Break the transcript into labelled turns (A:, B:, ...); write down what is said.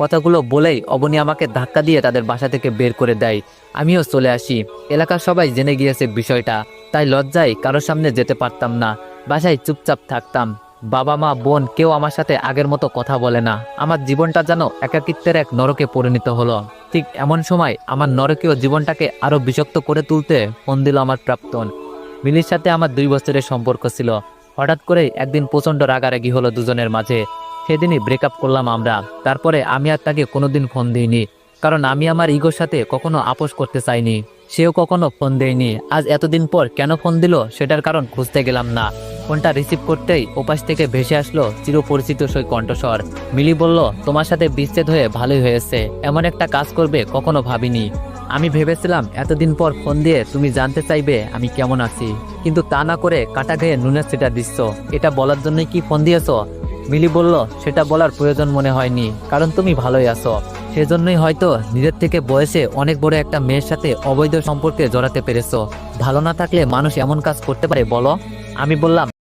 A: কথাগুলো বলেই অবনী আমাকে ধাক্কা দিয়ে তাদের বাসা থেকে বের করে দেয়। আমিও চলে আসি। এলাকার সবাই জেনে গিয়েছে বিষয়টা। তাই লজ্জায় কারোর সামনে যেতে পারতাম না। বাসায় চুপচাপ থাকতাম। বাবা, মা, বোন কেউ আমার সাথে আগের মতো কথা বলে না। আমার জীবনটা যেন একাকিত্বের এক নরকে পরিণত হলো। ঠিক এমন সময় আমার নরকীয় জীবনটাকে আরও বিষাক্ত করে তুলতে ফোন দিল আমার প্রাক্তন। মিলির সাথে আমার দুই বছরের সম্পর্ক ছিল। হঠাৎ করে একদিন প্রচণ্ড রাগারাগি হলো দুজনের মাঝে। সেদিনই ব্রেকআপ করলাম আমরা। তারপরে আমি আর তাকে কোনোদিন ফোন দিইনি। কারণ আমি আমার ইগোর সাথে কখনো আপোষ করতে চাইনি। সেও কখনো ফোন দেয়নি। আজ এতদিন পর কেন ফোন দিল সেটার কারণ খুঁজতে গেলাম না। ফোনটা রিসিভ করতেই ওপাশ থেকে ভেসে আসলো চিরপরিচিত সেই কণ্ঠস্বর। মিলি বলল, তোমার সাথে বিচ্ছেদ হয়ে ভালোই হয়েছে। এমন একটা কাজ করবে কখনো ভাবিনি। আমি ভেবেছিলাম, এতদিন পর ফোন দিয়ে তুমি জানতে চাইবে আমি কেমন আছি। কিন্তু তা না করে কাটা ঘেয়ে নুনের সেটা দিচ্ছ। এটা বলার জন্যই কি ফোন দিয়েছ? মিলি বলল, সেটা বলার প্রয়োজন মনে হয়নি, কারণ তুমি ভালোই আছো। সেজন্যই হয়তো নিজের থেকে বয়সে অনেক বড় একটা মেয়ের সাথে অবৈধ সম্পর্কে জড়াতে পেরেছ। ভালো না থাকলে মানুষ এমন কাজ করতে পারে, বলো? আমি বললাম